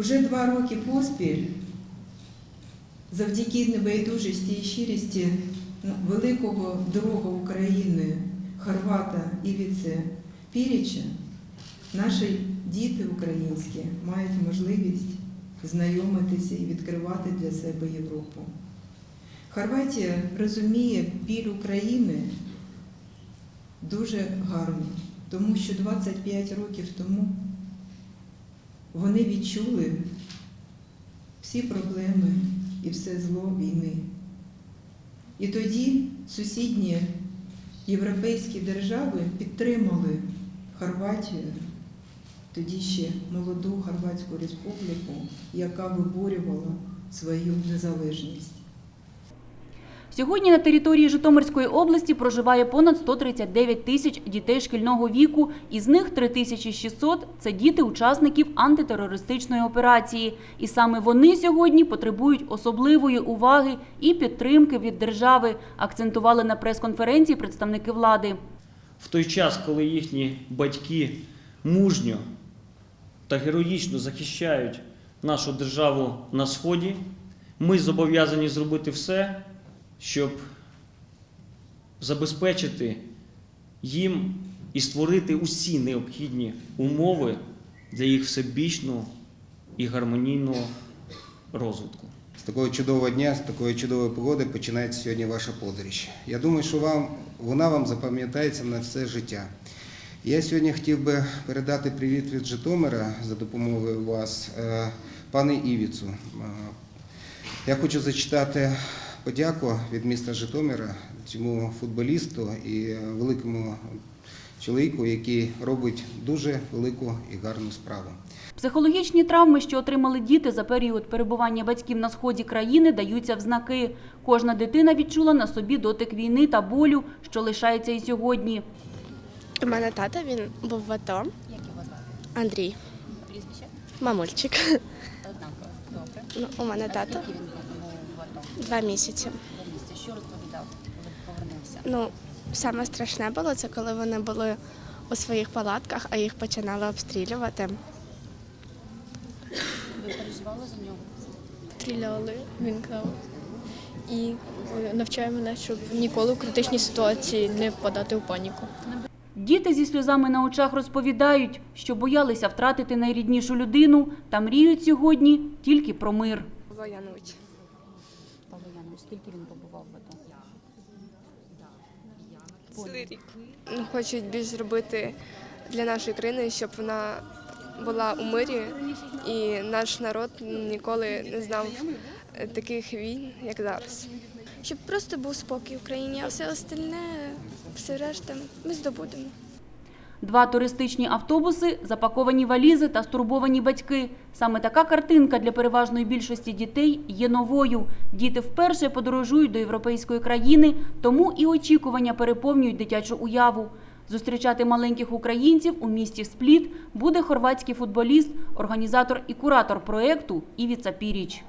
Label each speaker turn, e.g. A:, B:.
A: Уже два роки поспіль, завдяки небайдужості і щирості великого друга України, Хорвата Івіце Піріча, наші діти українські мають можливість знайомитися і відкривати для себе Європу. Хорватія розуміє біль України дуже гарно, тому що 25 років тому вони відчули всі проблеми і все зло війни. І тоді сусідні європейські держави підтримали Хорватію, тоді ще молоду Хорватську республіку, яка виборювала свою незалежність.
B: Сьогодні на території Житомирської області проживає понад 139 тисяч дітей шкільного віку, із них 3600 – це діти учасників антитерористичної операції. І саме вони сьогодні потребують особливої уваги і підтримки від держави, акцентували на прес-конференції представники влади.
C: в той час, коли їхні батьки мужньо та героїчно захищають нашу державу на сході, ми зобов'язані зробити все, щоб забезпечити їм і створити усі необхідні умови для їх всебічного і гармонійного розвитку.
D: З такого чудового дня, з такої чудової погоди починається сьогодні ваша подорож. Я думаю, що вам, вона вам запам'ятається на все життя. Я сьогодні хотів би передати привіт від Житомира за допомогою вас, е, пане Івіцу. Е, Я хочу зачитати подяку від міста Житомира цьому футболісту і великому чоловіку, який робить дуже велику і гарну справу.
B: Психологічні травми, що отримали діти за період перебування батьків на сході країни, даються в знаки. Кожна дитина відчула на собі дотик війни та болю, що лишається і сьогодні.
E: У мене тата, він був в АТО.
F: Як його звати?
E: Андрій,
F: Прізвище?
E: мамульчик.
F: Однаково. Добре.
E: Ну, у мене тато
F: Скільки він був в АТО?
E: Два місяці.
F: Два місяці. Що розповідав, коли повернувся?
E: Ну, саме страшне було це, коли вони були у своїх палатках, а їх починали обстрілювати.
F: Ви переживали за нього?
G: стріляли, він казав. І е, навчає мене, щоб ніколи в критичній ситуації не впадати в паніку.
B: Діти зі сльозами на очах розповідають, що боялися втратити найріднішу людину та мріють сьогодні тільки про мир.
E: Воянович.
F: Скільки він побував в АТО?
E: Цілий рік. Хочуть більш зробити для нашої країни, щоб вона була у мирі, і наш народ ніколи не знав е, таких війн, як зараз.
H: щоб просто був спокій в Україні, а все остальне, все решта ми здобудемо.
B: Два туристичні автобуси, запаковані валізи та стурбовані батьки. Саме така картинка для переважної більшості дітей є новою. Діти вперше подорожують до європейської країни, тому і очікування переповнюють дитячу уяву. Зустрічати маленьких українців у місті Спліт буде хорватський футболіст, організатор і куратор проєкту Івіца Піріч.